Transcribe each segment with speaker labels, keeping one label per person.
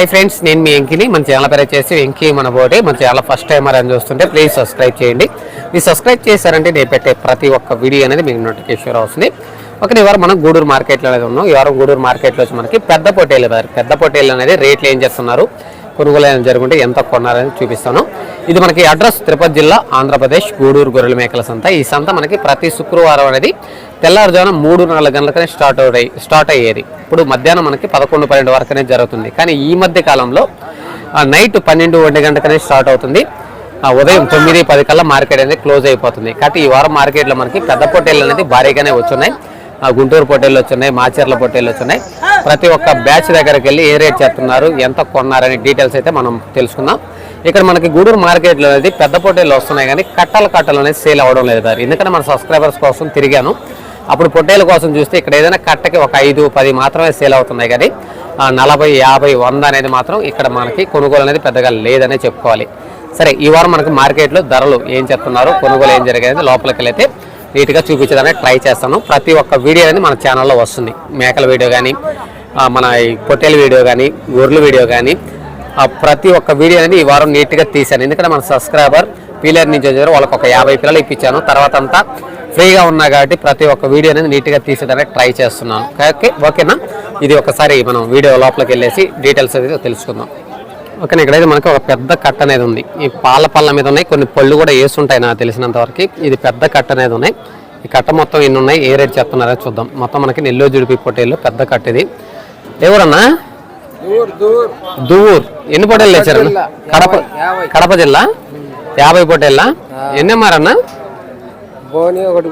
Speaker 1: Hi friends నేను మీ ఎంకిని. మన channel పేరు వచ్చేసి వెంకీ మన బోటి మన ఛానల్ ఫస్ట్ టైమర్ అని చూస్తుంటే ప్లీజ్ సబ్స్క్రైబ్ చేయండి. మీరు సబ్స్క్రైబ్ చేశారంటే నేను పెట్టే ప్రతి ఒక్క వీడియో అనేది మీకు నోటిఫికేషన్ వస్తుంది. ఒక ఈ మనం గూడూరు మార్కెట్లో అనేది ఉన్నాం. ఈ గూడూరు మార్కెట్లో వచ్చి మనకి పెద్ద పొట్టేలు పెద్ద పొట్టేలు అనేది రేట్లు ఏం చేస్తున్నారు? కొనుగోలు ఏమైనా జరుగుంటే ఎంత కొన్నారని చూపిస్తాను. ఇది మనకి అడ్రస్ తిరుపతి జిల్లా ఆంధ్రప్రదేశ్ గూడూరు గొర్రెల మేకల సంత. ఈ సంత మనకి ప్రతి శుక్రవారం అనేది తెల్లారుజామున మూడు నాలుగు గంటలకనే స్టార్ట్ అవుతాయి స్టార్ట్ అయ్యేది. ఇప్పుడు మధ్యాహ్నం మనకి పదకొండు పన్నెండు వరకు అనేది జరుగుతుంది. కానీ ఈ మధ్య కాలంలో నైట్ పన్నెండు ఒంటి గంటకనే స్టార్ట్ అవుతుంది. ఆ, ఉదయం తొమ్మిది పది కల్లా మార్కెట్ అనేది క్లోజ్ అయిపోతుంది. కాబట్టి ఈ వారం మార్కెట్లో మనకి పెద్ద పొట్టేళ్ళు అనేది భారీగానే వచ్చున్నాయి. ఆ, గుంటూరు పొట్టేళ్ళు వచ్చున్నాయి మాచర్ల పొట్టేళ్ళు వచ్చున్నాయి. ప్రతి ఒక్క బ్యాచ్ దగ్గరికి వెళ్ళి ఏ రేట్ చేస్తున్నారు ఎంత కొన్నారని డీటెయిల్స్ అయితే మనం తెలుసుకుందాం. ఇక్కడ మనకి గూడూరు మార్కెట్లో అనేది పెద్ద పొట్టేళ్ళు వస్తున్నాయి కానీ కట్టలు కట్టలు అనేది సేల్ అవ్వడం లేదు సార్. ఎందుకంటే మన సబ్స్క్రైబర్స్ కోసం తిరిగాను. అప్పుడు పొట్టేల కోసం చూస్తే ఇక్కడ ఏదైనా కట్టకి ఒక ఐదు పది మాత్రమే సేల్ అవుతున్నాయి కానీ నలభై యాభై వంద అనేది మాత్రం ఇక్కడ మనకి కొనుగోలు అనేది పెద్దగా లేదనే చెప్పుకోవాలి. సరే ఈ వారం మనకి మార్కెట్లో ధరలు ఏం చెప్తున్నారు కొనుగోలు ఏం జరిగేది లోపలికి వెళ్ళైతే నీట్గా చూపించడానికి ట్రై చేస్తాను. ప్రతి ఒక్క వీడియో అనేది మన ఛానల్లో వస్తుంది. మేకల వీడియో కానీ మన ఈ పొట్టేల వీడియో కానీ గొర్రెల వీడియో కానీ ప్రతి ఒక్క వీడియో అనేది ఈ వారం నీట్గా తీశాను. ఎందుకంటే మన సబ్స్క్రైబర్ పీలర్ నుంచి వచ్చారు వాళ్ళకి ఒక యాభై పిల్లలు ఇప్పించాను. తర్వాత అంతా ఫ్రీగా ఉన్నా కాబట్టి ప్రతి ఒక్క వీడియో అనేది నీట్గా తీసేదానికి ట్రై చేస్తున్నాను. ఓకే ఓకేనా? ఇది ఒకసారి మనం వీడియో లోపలికి వెళ్ళేసి డీటెయిల్స్ అనేది తెలుసుకుందాం. ఓకే ఇక్కడైతే మనకి ఒక పెద్ద కట్ట అనేది ఉంది. ఈ పాల పళ్ళ మీద ఉన్నాయి కొన్ని పళ్ళు కూడా వేస్తుంటాయి నాకు తెలిసినంత వరకు. ఇది పెద్ద కట్ట అనేది ఉన్నాయి. ఈ కట్ట మొత్తం ఎన్ని ఉన్నాయి ఏ రేట్ చెప్తున్నారో చూద్దాం. మొత్తం మనకి నెల్లూరు జుడిపి పొట్టేళ్ళు పెద్ద కట్ట ఇది. ఎవరన్నా?
Speaker 2: దూర్
Speaker 1: దువ్వూరు ఎన్ని పొట్టేళ్ళు వేసారు కడప కడప జిల్లా? యాభై పొట్టేళ్ళ? ఎన్ని అమ్మారన్నా?
Speaker 2: బోని ఒకటి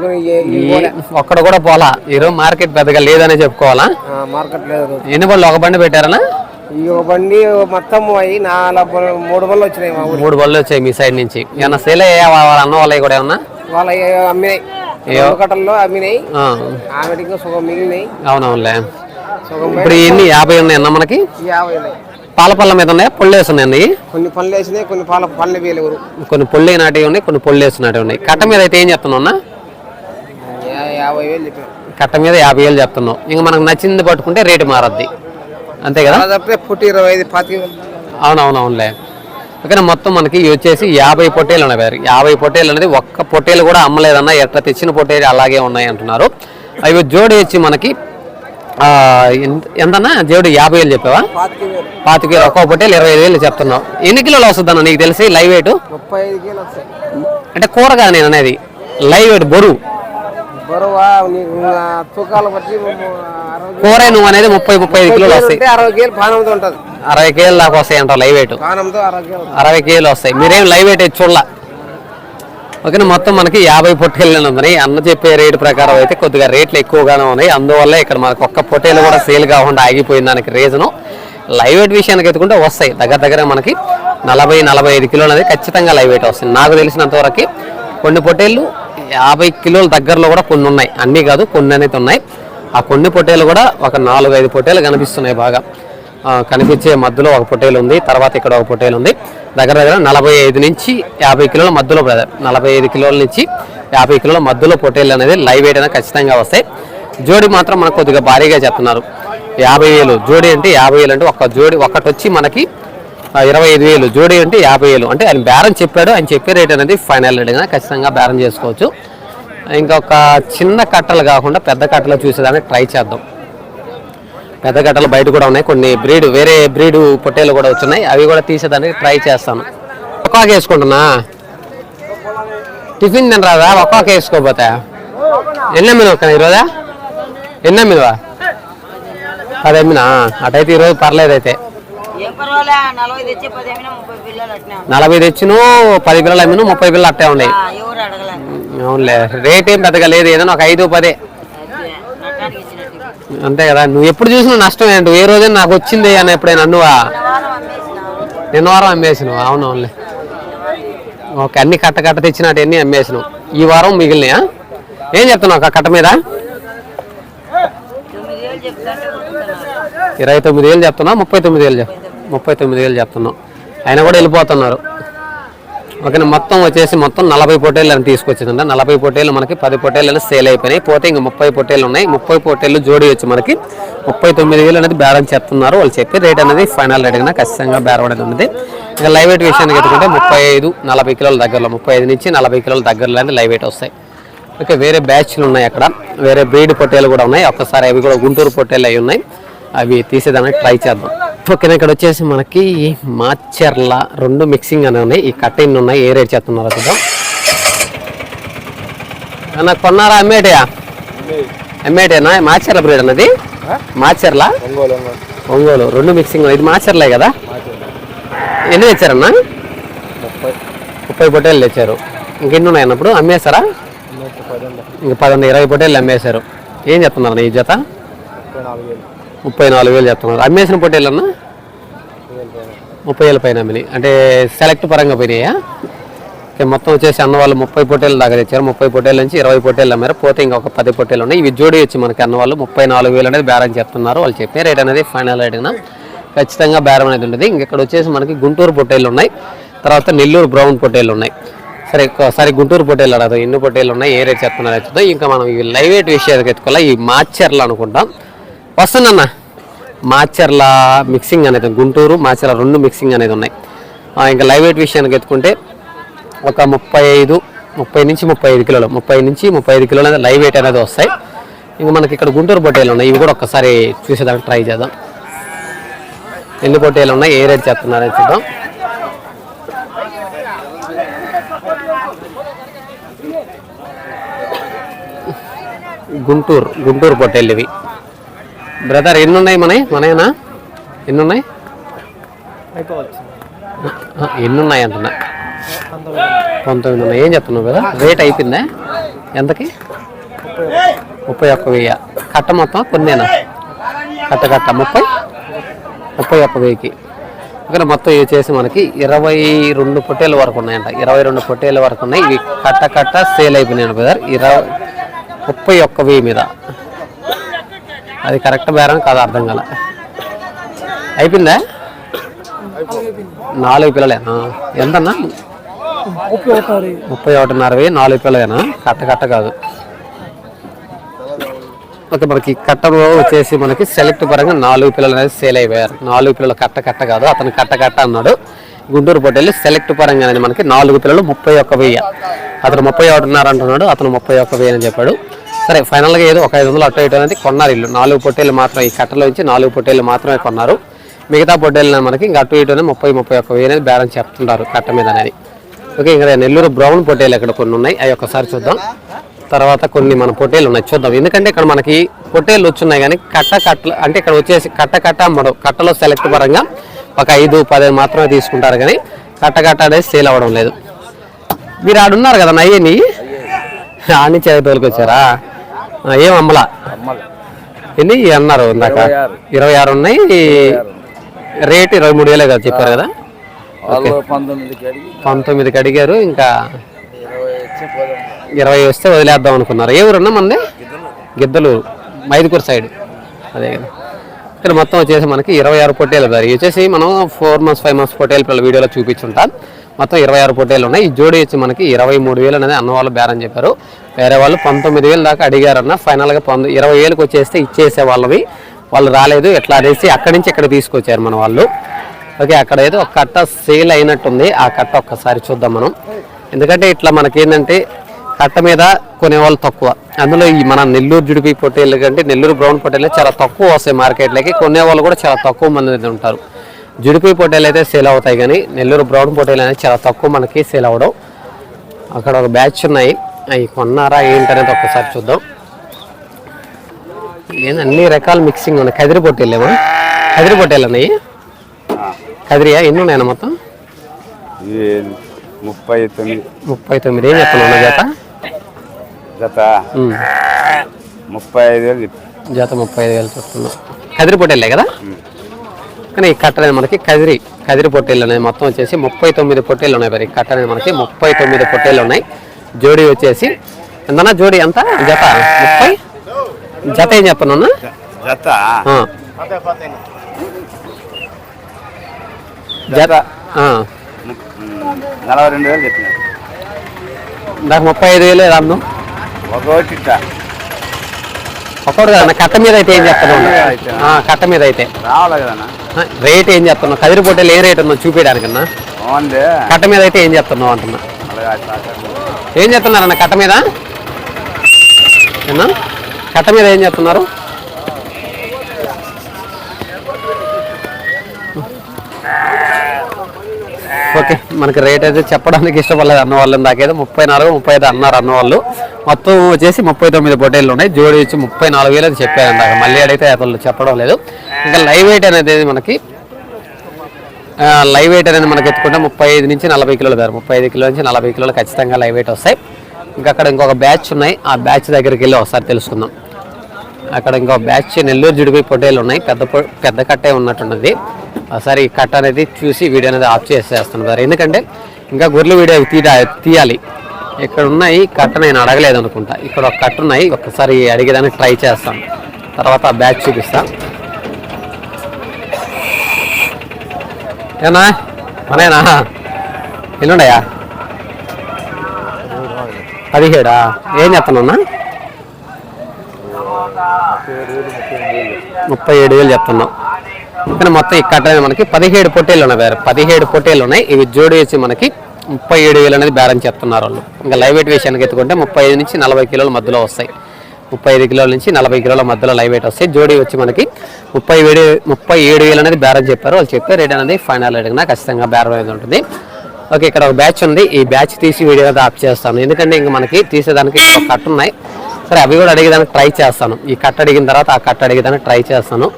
Speaker 1: ఒక్కడ కూడా పోలా. ఈరోజు మార్కెట్ పెద్దగా లేదనే చెప్పుకోవాలా?
Speaker 2: మార్కెట్ లేదు.
Speaker 1: ఎన్ని బళ్ళు? ఒక బండి పెట్టారనా?
Speaker 2: ఈ ఒక బండి మొత్తం అయ్యి నాలుగు మూడు బళ్ళు వచ్చినాయి మా
Speaker 1: మూడు బళ్ళు వచ్చాయి మీ సైడ్ నుంచి. ఏమన్నా సేల్ అయ్యా వాళ్ళ అన్న వాళ్ళవి కూడా ఏమన్నా?
Speaker 2: వాళ్ళ అమ్మినాయి. రెండు కట్టల్లో అమ్మినాయి.
Speaker 1: ఆ,
Speaker 2: ఆమెకి ఇంకా సుఖం మిగిలినాయి.
Speaker 1: అవునవునులే. ఇప్పుడు ఎన్ని? యాభై ఉన్నాయి అన్న మనకి?
Speaker 2: యాభై ఉన్నాయి.
Speaker 1: పాల పళ్ళ మీద ఉన్నాయా? పొళ్ళు
Speaker 2: కొన్ని పనులు వేసినాయి కొన్ని పాల పనులు వేయలేవు.
Speaker 1: కొన్ని పొళ్ళు నాటివి ఉన్నాయి కొన్ని పొళ్ళు ఉన్నాయి. కట్ట మీద అయితే ఏం
Speaker 2: యా- యాభై వేలు చెప్పాను.
Speaker 1: కట్ట మీద యాభై వేలు చెప్తున్నావు. ఇంకా మనకు నచ్చింది పట్టుకుంటే రేటు మారద్ది. అంతే కదా?
Speaker 2: పుట్టి ఇరవై ఐదు వేలు.
Speaker 1: అవునవునవునులే. ఓకేనా మొత్తం మనకి వచ్చేసి యాభై పొట్టేలు ఉన్నాయి యాభై పొట్టేలు అనేది ఒక్క పొట్టేలు కూడా అమ్మలేదన్న ఎట్లా తెచ్చిన పొట్టేలు అలాగే ఉన్నాయి అంటున్నారు. అవి జోడి వచ్చి మనకి ఎంతన్నా? జోడి యాభై వేలు చెప్పావా?
Speaker 2: పాతిక వేలు.
Speaker 1: ఒక్కో పొట్టేలు ఇరవై ఐదు వేలు చెప్తున్నావు. ఎన్ని కిలోలు వస్తుందన్న నీకు తెలిసి లైవ్ వెయిట్? అంటే కూర కాదు నేను అనేది. లైవ్ వెయిట్ బరువు? కూర నువ్వు అనేది ముప్పై ముప్పై ఐదు కిలోలు వస్తాయి.
Speaker 2: అరవై కేలు
Speaker 1: దాకా వస్తాయి అంటారు లైవ్ వెయిట్.
Speaker 2: అరవై కేలు
Speaker 1: వస్తాయి. మీరేం లైవ్ వెయిట్ చూడాల? ఓకేనా మొత్తం మనకి యాభై పొట్టేళ్ళు ఉన్నాయి. అన్న చెప్పే రేటు ప్రకారం అయితే కొద్దిగా రేట్లు ఎక్కువగానే ఉన్నాయి. అందువల్ల ఇక్కడ మనకు ఒక్క పొట్టేలు కూడా సేల్ కాకుండా ఆగిపోయిన దానికి రీజను లైవ్ వెయిట్ విషయానికి ఎత్తుకుంటే వస్తాయి. దగ్గర దగ్గర మనకి నలభై నలభై ఐదు కిలోలు అనేది ఖచ్చితంగా లైవ్ వెయిట్ వస్తుంది నాకు తెలిసినంత వరకు కొన్ని పొట్టేళ్ళు యాభై కిలోల దగ్గరలో కూడా కొన్ని ఉన్నాయి. అన్నీ కాదు కొన్ని అనేది ఉన్నాయి. ఆ కొన్ని పొట్టేలు కూడా ఒక నాలుగు ఐదు పొట్టేలు కనిపిస్తున్నాయి బాగా. కనిపించే మధ్యలో ఒక పొట్టేలు ఉంది. తర్వాత ఇక్కడ ఒక పొట్టేలు ఉంది. దగ్గర దగ్గర నలభై ఐదు నుంచి యాభై కిలోల మధ్యలో బ్రదర్ నలభై ఐదు కిలోల నుంచి యాభై కిలోల మధ్యలో పొట్టేలు అనేది లైవ్ వెయిట్ అనేది ఖచ్చితంగా వస్తాయి. జోడి మాత్రం మనకు కొద్దిగా భారీగా చెప్తున్నారు యాభై వేలు. జోడి అంటే యాభై వేలు అంటే ఒక జోడి ఒకటి వచ్చి మనకి ఇరవై ఐదు వేలు. జోడి అంటే యాభై వేలు. అంటే ఆయన బేరం చెప్పాడు. ఆయన చెప్పే రేట్ అనేది ఫైనల్ రేట్ కానీ ఖచ్చితంగా బేరం చేసుకోవచ్చు. ఇంకొక చిన్న కట్టలు కాకుండా పెద్ద కట్టలు చూసేదానికి ట్రై చేద్దాం. పెద్ద కట్టలు బయట కూడా ఉన్నాయి. కొన్ని బ్రీడ్ వేరే బ్రీడ్ పొట్టేలు కూడా వచ్చినాయి. అవి కూడా తీసేదానికి ట్రై చేస్తాను. ఒక్కొక్క వేసుకుంటున్నా. టిఫిన్ తిన రాదా ఒక్కొక్క వేసుకోపోతా ఎన్ని అమ్మిన ఒక్క ఈరోజా? ఎన్ని అమ్మినవా పది అమ్మినా అటైతే ఈరోజు పర్లేదు అయితే.
Speaker 3: నలభై
Speaker 1: తెచ్చిను పది పిల్లలు అమ్మిను ముప్పై పిల్లలు అట్టే ఉన్నాయి. అవునులే రేట్ ఏం పెద్దగా లేదు. ఏదైనా ఒక ఐదు పదే. అంతే కదా. నువ్వు ఎప్పుడు చూసినా నష్టం ఏంటి ఏ రోజైనా నాకు వచ్చింది అని ఎప్పుడైనా అన్నువా? నిన్న వారం అమ్మేసినావు? అవును అవునులే. ఓకే అన్ని కట్ట కట్ట తెచ్చినట్టు అన్ని అమ్మేసినావు? ఈ వారం మిగిలినాయా? ఏం చెప్తున్నావు ఒక కట్ట మీద? ఇరవై తొమ్మిది వేలు చెప్తున్నావు ముప్పై తొమ్మిది వేలు చెప్ ముప్పై తొమ్మిది వేలు చెప్తున్నావు. ఆయన కూడా వెళ్ళిపోతున్నారు. ఓకేనా మొత్తం వచ్చేసి మొత్తం నలభై పొట్టేళ్ళు అని తీసుకొచ్చిందంట. నలభై పొట్టేళ్ళు మనకి పది పొట్టేళ్ళు సేల్ అయిపోయినాయి. పోతే ఇంకా ముప్పై పొట్టేళ్ళు ఉన్నాయి. ముప్పై పొట్టేళ్ళు జోడి వచ్చి మనకి ముప్పై తొమ్మిది వేలు అనేది బేరం చెప్తున్నారు వాళ్ళు చెప్పి రేట్ అనేది ఫైనల్ రేట్ కన్నా ఖచ్చితంగా బేరం అనేది ఉంది ఇంకా లైవ్ వెయిట్ విషయానికి ఎత్తుకుంటే ముప్పై ఐదు నలభై కిలోల దగ్గరలో ముప్పై ఐదు నుంచి నలభై కిలోల దగ్గరలో అనేది లైవ్ వెయిట్ వస్తాయి. ఓకే వేరే బ్యాచ్లు ఉన్నాయి అక్కడ. వేరే బ్రీడ్ పొట్టేలు కూడా ఉన్నాయి. ఒక్కసారి అవి కూడా గుంటూరు పొట్టేలు అవి ఉన్నాయి. అవి తీసేదానికి ట్రై చేద్దాం. ఓకేనా ఇక్కడ వచ్చేసి మనకి మాచర్ల రెండు మిక్సింగ్ అని ఉన్నాయి. ఈ కట్టిన్ ఉన్నాయి. ఏ రేట్ చేస్తున్నారో చూద్దాం. అన్న కొన్నారా అమ్మేటయా అమ్మేటేనా మాచర్ల బ్రీడ్ అన్నది? మాచర్ల?
Speaker 2: ఒంగోలు
Speaker 1: రెండు మిక్సింగ్ ఇది మాచర్లే కదా? ఎన్ని తెచ్చారన్నా?
Speaker 2: ముప్పై.
Speaker 1: పొట్టేలు తెచ్చారు. ఇంకెన్ని ఉన్నాయి అన్నప్పుడు? అమ్మేశారా? ఇంక పదొంది ఇరవై పొట్టేళ్ళు అమ్మేశారు. ఏం చెప్తున్నారు ఈ జత?
Speaker 2: ముప్పై నాలుగు వేలు
Speaker 1: చెప్తున్నారు అమ్మేసిన పొట్టేళ్ళు ముప్పై వేల పైన అమ్మినాయి అంటే సెలెక్ట్ పరంగా పోయినాయా? మొత్తం వచ్చేసి అన్నవాళ్ళు ముప్పై పొట్టేలు దాకా తెచ్చారు. ముప్పై పొట్టేల నుంచి ఇరవై పొట్టేలు అమ్మారు. పోతే ఇంకొక పది పొట్టేలు ఉన్నాయి. ఇవి జోడి వచ్చి మనకి అన్నవాళ్ళు ముప్పై నాలుగు వేలు అనేది బేరం చెప్తున్నారు వాళ్ళు చెప్పే రేట్ అనేది ఫైనల్ రేట్ ఖచ్చితంగా బేరం అనేది ఉంటుంది ఇంక ఇక్కడ వచ్చేసి మనకి గుంటూరు పొట్టేలు ఉన్నాయి. తర్వాత నెల్లూరు బ్రౌన్ పొట్టేలు ఉన్నాయి. సరే ఒకసారి గుంటూరు పొట్టేలు అడగదు. ఎన్ని పొట్టేలు ఉన్నాయి? ఏ రేట్ చెప్తున్నారు ఇంకా మనం ఈ లైవ్ వెయిట్ విషయానికి ఎత్తుకోవాలి? ఈ మాచర్లు అనుకుంటాం. వస్తుందన్న. మాచర్ల మిక్సింగ్ అనేది గుంటూరు మాచర్ల రెండు మిక్సింగ్ అనేది ఉన్నాయి. ఇంకా లైవ్ వెయిట్ విషయానికి ఎత్తుకుంటే ఒక ముప్పై ఐదు ముప్పై నుంచి ముప్పై ఐదు కిలోలు ముప్పై నుంచి ముప్పై ఐదు కిలోలు అనేది లైవ్ వెయిట్ అనేది వస్తాయి. ఇంకా మనకి ఇక్కడ గుంటూరు పొట్టేలు ఉన్నాయి. ఇవి కూడా ఒక్కసారి చూసేదానికి ట్రై చేద్దాం. ఎన్ని పొట్టేలు ఉన్నాయి? ఏ రేట్ చెప్తున్నారని చూద్దాం. గుంటూరు గుంటూరు పొట్టేళ్ళు ఇవి. బ్రదర్ ఎన్ని ఉన్నాయి మనవి మనయేనా? ఎన్ని ఉన్నాయి ఎన్ని ఉన్నాయి అంటున్నా. పంతొమ్మిది ఉన్నాయి. ఏం చెప్తున్నావు కదా రేట్ అయిపోయిందా? ఎంతకి? ముప్పై ఒక్క వెయ్యి. కట్ట మొత్తం కొన్నేనా? కట్ట కట్ట. ముప్పై? ముప్పై ఒక్క వెయ్యికి. ఇక్కడ మొత్తం ఇవి చేసి మనకి ఇరవై రెండు పొట్టేల వరకు ఉన్నాయంట. ఇరవై రెండు పొట్టేల వరకు ఉన్నాయి. ఇవి కట్ట కట్ట సేల్ అయిపోయినాయి బ్రదర్. ఇరవై ముప్పై ఒక్క వెయ్యి మీద. అది కరెక్ట్ బేరం కాదు అర్థం కాల. అయిపోయిందా? నాలుగు పిల్లలేనా? ఎంతన్నా? ముప్పై ఒకటిన్నర వెయ్యి నాలుగు పిల్లలేనా? కట్ట కట్ట కాదు. ఓకే మనకి కట్టలో వచ్చేసి మనకి సెలెక్ట్ పరంగా నాలుగు పిల్లలు అనేది సేల్ అయిపోయారు నాలుగు పిల్లలు కట్ట కట్ట కాదు అతను కట్ట కట్ట అన్నాడు. గుంటూరు పోటీ సెలెక్ట్ పరంగా అనేది మనకి నాలుగు పిల్లలు ముప్పై ఒక్క వెయ్యి. అతను ముప్పై ఒకటిన్నర అంటున్నాడు అతను ముప్పై ఒక్క వెయ్యి అని చెప్పాడు. సరే ఫైనల్గా ఏదో ఒక ఐదు వందలు అటు ఇటు అనేది కొన్నారు ఇల్లు. నాలుగు పొట్టేలు మాత్రం ఈ కట్టలో నుంచి నాలుగు పొట్టేలు మాత్రమే కొన్నారు. మిగతా పొట్టేలు మనకి ఇంకా అటు ఇటు అనేది ముప్పై ముప్పై ఒక్క వెయ్యి అనేది బ్యాలెన్స్ చెప్తుంటారు కట్ట మీద అనేది. ఓకే ఇంకా నెల్లూరు బ్రౌన్ పొట్టేలు ఇక్కడ కొన్ని ఉన్నాయి? అవి ఒకసారి చూద్దాం. తర్వాత కొన్ని మన పొట్టేలు ఉన్నాయి. చూద్దాం. ఎందుకంటే ఇక్కడ మనకి పొట్టేలు వచ్చున్నాయి కానీ కట్ట కట్ట అంటే ఇక్కడ వచ్చేసి కట్ట కట్ట మనం కట్టలో సెలెక్ట్ పరంగా ఒక ఐదు పదిహేను మాత్రమే తీసుకుంటారు కానీ కట్ట కట్ట అనేది సేల్ అవ్వడం లేదు. మీరు ఆడున్నారు కదా నయ్యని ఆడి చేతోలికి వచ్చారా ఏం అమ్మలా? ఎన్ని? అన్నారు ఇందాక. ఇరవై ఆరు. ఉన్నాయి. రేట్ ఇరవై మూడు వేలే కదా చెప్పారు కదా?
Speaker 2: పంతొమ్మిదికి అడిగి
Speaker 1: పంతొమ్మిదికి అడిగారు ఇంకా
Speaker 2: ఇరవై
Speaker 1: వస్తే వదిలేద్దాం అనుకున్నారు. ఏ ఊరన్నా మంది? గిద్దలు మైదుకూరు సైడ్. అదే కదా. ఇక్కడ మొత్తం వచ్చేసి మనకి ఇరవై ఆరు పొట్టేలు. వచ్చేసి మనం ఫోర్ మంత్స్ ఫైవ్ మంత్స్ పొట్టేలు పిల్లల వీడియోలో చూపించుంటాం. మొత్తం ఇరవై ఆరు పొట్టేలు ఉన్నాయి. ఈ జోడీ వచ్చి మనకి ఇరవై మూడు వేలు అనేది అన్న వాళ్ళు బేరం చెప్పారు. వేరే వాళ్ళు పంతొమ్మిది వేలు దాకా అడిగారన్న ఫైనల్గా పంతొమ్మిది ఇరవై వేలకు వచ్చేస్తే ఇచ్చేసే వాళ్ళవి. వాళ్ళు రాలేదు. ఎట్లా అనేసి అక్కడి నుంచి ఇక్కడ తీసుకొచ్చారు మన వాళ్ళు. ఓకే అక్కడ ఏదో ఒక కట్ట సేల్ అయినట్టుంది. ఆ కట్ట ఒక్కసారి చూద్దాం మనం. ఎందుకంటే ఇట్లా మనకేంటంటే కట్ట మీద కొనేవాళ్ళు తక్కువ. అందులో ఈ మన నెల్లూరు జుడిపి పొట్టేళ్ళు కంటే నెల్లూరు బ్రౌన్ పొట్టేళ్ళు చాలా తక్కువ వస్తాయి మార్కెట్లోకి. కొనేవాళ్ళు కూడా చాలా తక్కువ మంది ఉంటారు. జుడిపి పొట్టేలు అయితే సేల్ అవుతాయి కానీ నెల్లూరు బ్రౌన్ పొట్టేలు అనేది చాలా తక్కువ మనకి సేల్ అవ్వడం. అక్కడ ఒక బ్యాచ్ ఉన్నాయి. అవి కొన్నారా ఏంటనేది ఒక్కసారి చూద్దాం. ఏంది అన్ని రకాల మిక్సింగ్ ఉన్నాయి. కదిరి పొట్టేళ్ళేమో కదిరి పొట్టేలు ఉన్నాయి కదిరియా? ఎన్ని ఉన్నాయన్న మొత్తం?
Speaker 4: ముప్పై తొమ్మిది.
Speaker 1: ముప్పై తొమ్మిది. ఏం చెప్తున్నావు జత?
Speaker 4: జత. ముప్పై ఐదు వేలు.
Speaker 1: జత ముప్పై ఐదు వేలు చెప్తున్నాం కదిరి పొట్టేళ్ళే కదా? కానీ ఈ కట్ట అనేది మనకి కదిరి కదిరి పొట్టేళ్ళు అనేది మొత్తం వచ్చేసి ముప్పై తొమ్మిది పొట్టేళ్ళు ఉన్నాయి మరి. ఈ కట్ట అనేది మనకి ముప్పై తొమ్మిది పొట్టేళ్ళు ఉన్నాయి. జోడీ వచ్చేసి ఎంతన్నా జోడీ ఎంత? జత? ముప్పై? జత ఏం చెప్పను
Speaker 4: జత.
Speaker 1: జత.
Speaker 4: నలభై రెండు వేలు చెప్పిన.
Speaker 1: నాకు ముప్పై ఐదు వేలు అన్ను
Speaker 4: ఒక
Speaker 1: ఒక్కడు కదా కట్ట మీద అయితే ఏం. ఆ, కట్ట మీద అయితే.
Speaker 4: రావాలి
Speaker 1: రేట్ ఏం చెప్తున్నావు కదిరి పొట్టేలు ఏ రేట్ ఉందో చూపించడానికన్నా కట్ట మీద అయితే ఏం చెప్తున్నావు అంటున్నా. ఏం చెప్తున్నారన్న కట్ట మీద? కట్ట మీద ఏం చెప్తున్నారు ఓకే మనకి రేట్ అయితే చెప్పడానికి ఇష్టపడలేదు అన్న వాళ్ళు దాకైతే ముప్పై నాలుగు ముప్పై ఐదు అన్నారు అన్న వాళ్ళు మొత్తం వచ్చేసి ముప్పై తొమ్మిది పొట్టేళ్ళు ఉన్నాయి. జోడి వచ్చి ముప్పై నాలుగు వేలు అది చెప్పారు మళ్ళీ అడిగితే అతను చెప్పడం లేదు. ఇంకా లైవ్ వెయిట్ అనేది మనకి? లైవ్ వెయిట్ అనేది మనకి ఎత్తుకుంటే ముప్పై ఐదు నుంచి నలభై కిలోలు ధర ముప్పై ఐదు కిలోల నుంచి నలభై కిలోలు ఖచ్చితంగా లైవ్ వెయిట్ వస్తాయి. ఇంకా అక్కడ ఇంకొక బ్యాచ్ ఉన్నాయి. ఆ బ్యాచ్ దగ్గరికి వెళ్ళి ఒకసారి తెలుసుకుందాం. అక్కడ ఇంకో బ్యాచ్ నెల్లూరు జుడిపోయి పొట్టేలు ఉన్నాయి. పెద్ద పొ- పెద్ద కట్టే ఉన్నట్టున్నది. ఒకసారి ఈ కట్ట అనేది చూసి వీడియో అనేది ఆఫ్ చేసేస్తున్నారు. ఎందుకంటే ఇంకా గొర్రెల వీడియో తీయ తీయాలి. ఇక్కడ ఉన్నాయి కట్ట నేను అడగలేదు అనుకుంటా. ఇక్కడ ఒక కట్ట ఉన్నాయి ఒకసారి అడిగేదానికి ట్రై చేస్తాను తర్వాత ఆ బ్యాచ్ చూపిస్తాను ఏనా? మనేనా? ఎన్నుండయా పదిహేడా? ఏం చెప్తున్నా ముప్పై ఏడు వేలు చెప్తున్నాం కానీ మొత్తం ఈ కట్ట మనకి పదిహేడు పొట్టేలు ఉన్నాయి. వేరే పదిహేడు పొట్టేలు ఉన్నాయి. ఇవి జోడేసి మనకి ముప్పై ఏడు వేలు అనేది బేరం చెప్తున్నారు వాళ్ళు. ఇంకా లైవ్ వెయిట్ విషయానికి ఎత్తుకుంటే ముప్పై ఐదు నుంచి నలభై కిలోల మధ్యలో వస్తాయి. ముప్పై ఐదు కిలోల నుంచి నలభై కిలోల మధ్యలో లైవ్ వెయిట్ వస్తాయి. జోడి వచ్చి మనకి ముప్పై ఏడు ముప్పై ఏడు వేలు అనేది బేరం చెప్పారు. వాళ్ళు చెప్పే రేట్ అనేది ఫైనల్ అడిగినా ఖచ్చితంగా బేరం అనేది ఉంటుంది. ఓకే ఇక్కడ ఒక బ్యాచ్ ఉంది. ఈ బ్యాచ్ తీసి వీడియో అనేది చేస్తాను. ఎందుకంటే ఇంకా మనకి తీసేదానికి ఒక కట్ ఉన్నాయి. సరే అవి కూడా అడిగేదానికి ట్రై చేస్తాను. ఈ కట్ అడిగిన తర్వాత ఆ కట్ట అడిగేదానికి ట్రై చేస్తాను.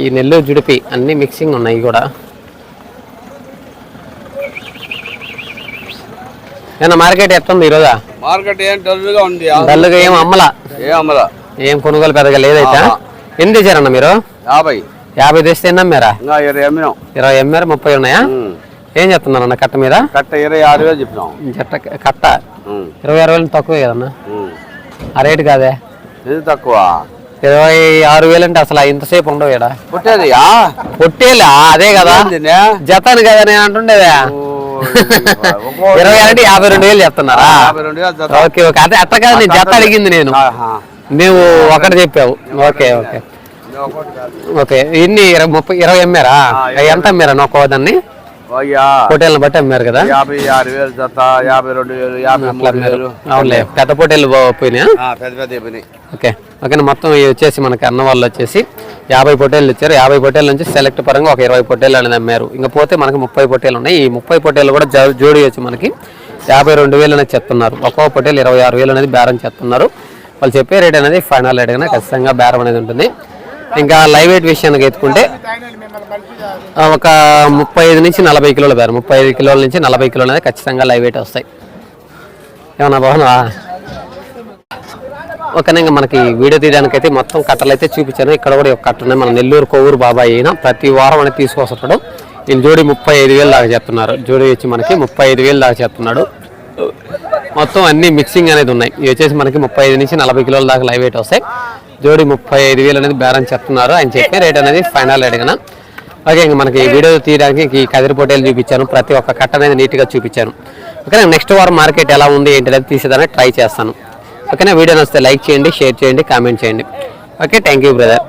Speaker 1: ఈ నెల్లూరు జుడిపి అన్ని మిక్సింగ్ ఉన్నాయి కూడా. ఏమన్నా మార్కెట్ ఎట్లుంది ఈరోజా?
Speaker 4: మార్కెట్ ఏం డల్గా ఉంది.
Speaker 1: డల్గా ఏం అమ్మలా?
Speaker 4: ఏ అమ్మల?
Speaker 1: ఏం కొనుగోలు పెద్దగా లేదైతే. ఎన్ని తెచ్చారన్న మీరు?
Speaker 4: యాభై.
Speaker 1: యాభై తెస్తే ఎన్ని అమ్మారా?
Speaker 4: ఇరవై
Speaker 1: ఎమ్మారు ముప్పై ఉన్నాయా? ఏం చెప్తున్నారు అన్న కట్ట మీద?
Speaker 4: కట్ట ఇరవై ఆరు వేలు చెప్పినాం.
Speaker 1: జట్ట కట్ట? ఇరవై ఆరు వేలు తక్కువే కదన్నా? ఆ రేటు కాదే?
Speaker 4: ఇది తక్కువ?
Speaker 1: ఇరవై ఆరు వేలు అంటే అసలు ఇంతసేపు ఉండవు ఇక్కడ
Speaker 4: పుట్టేది
Speaker 1: పొట్టేలా? అదే కదా. జతాను కదా నేను అంటుండేదా? ఇరవై అంటే యాభై రెండు వేలు చెప్తున్నారా. Okay okay. అదే అట్ట కాదు నేను జత అడిగింది నేను. నువ్వు ఒకటి చెప్పావు. Okay okay. ఓకే ఇన్ని ఇరవై ముప్పై ఇరవై అమ్మారా ఎంత అమ్మారా దాన్ని?
Speaker 4: అయ్యా
Speaker 1: పొట్టేళ్ళని బట్టి అమ్మారు కదా?
Speaker 4: యాభై ఆరు వేలు జత యాభై రెండు వేలు యాభై మూడు వేలు.
Speaker 1: అవునులే పెద్ద పొట్టేళ్ళు పోయినాయా?
Speaker 4: ఆ, పెద్ద పెద్ద ఇబ్బంది
Speaker 1: ఓకే. ఓకే మొత్తం ఇవి వచ్చేసి మనకి అన్న వాళ్ళు వచ్చేసి యాభై పొట్టేళ్ళు ఇచ్చారు. యాభై పొట్టేళ్ళ నుంచి సెలెక్ట్ పరంగా ఒక ఇరవై పొట్టేళ్ళు అనేది అమ్మారు. ఇంకా పోతే మనకి ముప్పై పొట్టేళ్ళు ఉన్నాయి. ఈ ముప్పై పొట్టేళ్ళు కూడా జోడి వచ్చి మనకి యాభై రెండు వేలు అనేది చెప్తున్నారు. ఒక్కో పొట్టేలు ఇరవై ఆరు వేలు అనేది బేరం చెప్తున్నారు వాళ్ళు చెప్పే రేట్ అనేది ఫైనల్ రేట్ అనేది ఖచ్చితంగా బేరం అనేది ఉంటుంది. ఇంకా లైవ్ వెయిట్ విషయానికి ఎత్తుకుంటే ఒక ముప్పై ఐదు నుంచి నలభై కిలోల బేరం ముప్పై ఐదు కిలోల నుంచి నలభై కిలోలు అనేది ఖచ్చితంగా లైవ్ వెయిట్ వస్తాయి. ఏమన్నా బాగున్నావా? ఓకేనా ఇంకా మనకి వీడియో తీయడానికి అయితే మొత్తం కట్టలు అయితే చూపించాను. ఇక్కడ కూడా ఒక కట్ట ఉన్నాయి మన నెల్లూరు కొవ్వూరు బాబాయ్ అయినా ప్రతి వారం అనేది తీసుకొస్తున్నాడు ఈయన జోడి ముప్పై ఐదు వేలు దాకా చెప్తున్నారు జోడి వచ్చి మనకి ముప్పై ఐదు వేలు దాకా చెప్తున్నాడు మొత్తం అన్ని మిక్సింగ్ అనేది ఉన్నాయి. ఇవి వచ్చేసి మనకి ముప్పై ఐదు నుంచి నలభై కిలోల దాకా లైవ్ వెయిట్ వస్తాయి. జోడి ముప్పై ఐదు వేలు అనేది బేరం చెప్తున్నారు ఆయన చెప్పే రేట్ అనేది ఫైనల్ అడిగిన ఓకే ఇంకా మనకి వీడియో తీయడానికి ఈ కదిరి పొట్టేలు చూపించాను. ప్రతి ఒక్క కట్ట అనేది నీట్గా చూపించాను. ఓకే నెక్స్ట్ వారం మార్కెట్ ఎలా ఉంది ఏంటి అనేది తీసేదానికి ట్రై చేస్తాను. ఓకేనా వీడియో నచ్చితే లైక్ చేయండి షేర్ చేయండి కామెంట్ చేయండి. Okay thank you brother.